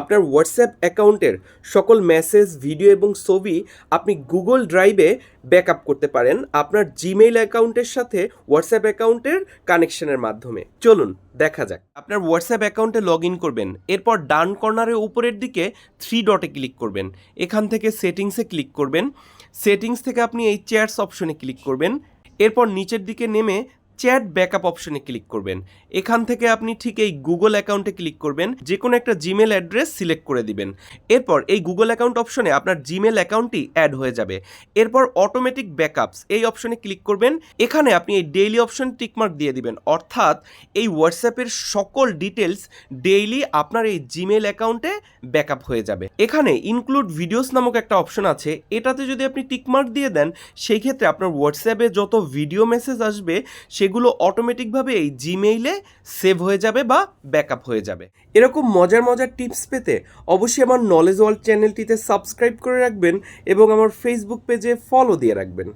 আপনার হোয়াটসঅ্যাপ অ্যাকাউন্টের সকল মেসেজ ভিডিও এবং ছবি আপনি গুগল ড্রাইভে ব্যাকআপ করতে পারেন আপনার জিমেইল অ্যাকাউন্টের সাথে হোয়াটসঅ্যাপ অ্যাকাউন্টের কানেকশনের মাধ্যমে। চলুন, দেখা যাক। আপনার হোয়াটসঅ্যাপ অ্যাকাউন্টে লগ ইন করবেন, এরপর ডান কর্নারের উপরের দিকে থ্রি ডটে ক্লিক করবেন, এখান থেকে সেটিংসে ক্লিক করবেন সেটিংস থেকে আপনি এই চ্যাটস অপশনে ক্লিক করবেন, এরপর নিচের দিকে নেমে চ্যাট ব্যাকআপ অপশনে ক্লিক করবেন। এখান থেকে আপনি ঠিক এই গুগল অ্যাকাউন্টে ক্লিক করবেন যে কোনো একটা জিমেল অ্যাড্রেস সিলেক্ট করে দিবেন। এরপর এই গুগল অ্যাকাউন্ট অপশনে আপনার জিমেল অ্যাকাউন্টটি অ্যাড হয়ে যাবে। এরপর অটোমেটিক ব্যাকআপস, এই অপশনে ক্লিক করবেন। এখানে আপনি এই ডেইলি অপশন টিকমার্ক দিয়ে দিবেন। অর্থাৎ এই হোয়াটসঅ্যাপের সকল ডিটেলস ডেইলি আপনার এই জিমেল অ্যাকাউন্টে ব্যাকআপ হয়ে যাবে। এখানে ইনক্লুড ভিডিওস নামক একটা অপশন আছে। এটাতে যদি আপনি টিকমার্ক দিয়ে দেন, সেই ক্ষেত্রে আপনার হোয়াটসঅ্যাপে যত ভিডিও মেসেজ আসবে, সেগুলো অটোমেটিকভাবে এই জিমেইলে সেভ হয়ে যাবে বা ব্যাকআপ হয়ে যাবে। এরকম মজার মজার টিপস পেতে অবশ্যই আমার নলেজ ওয়ার্ল্ড চ্যানেলটিতে সাবস্ক্রাইব করে রাখবেন এবং আমার ফেসবুক পেজে ফলো দিয়ে রাখবেন।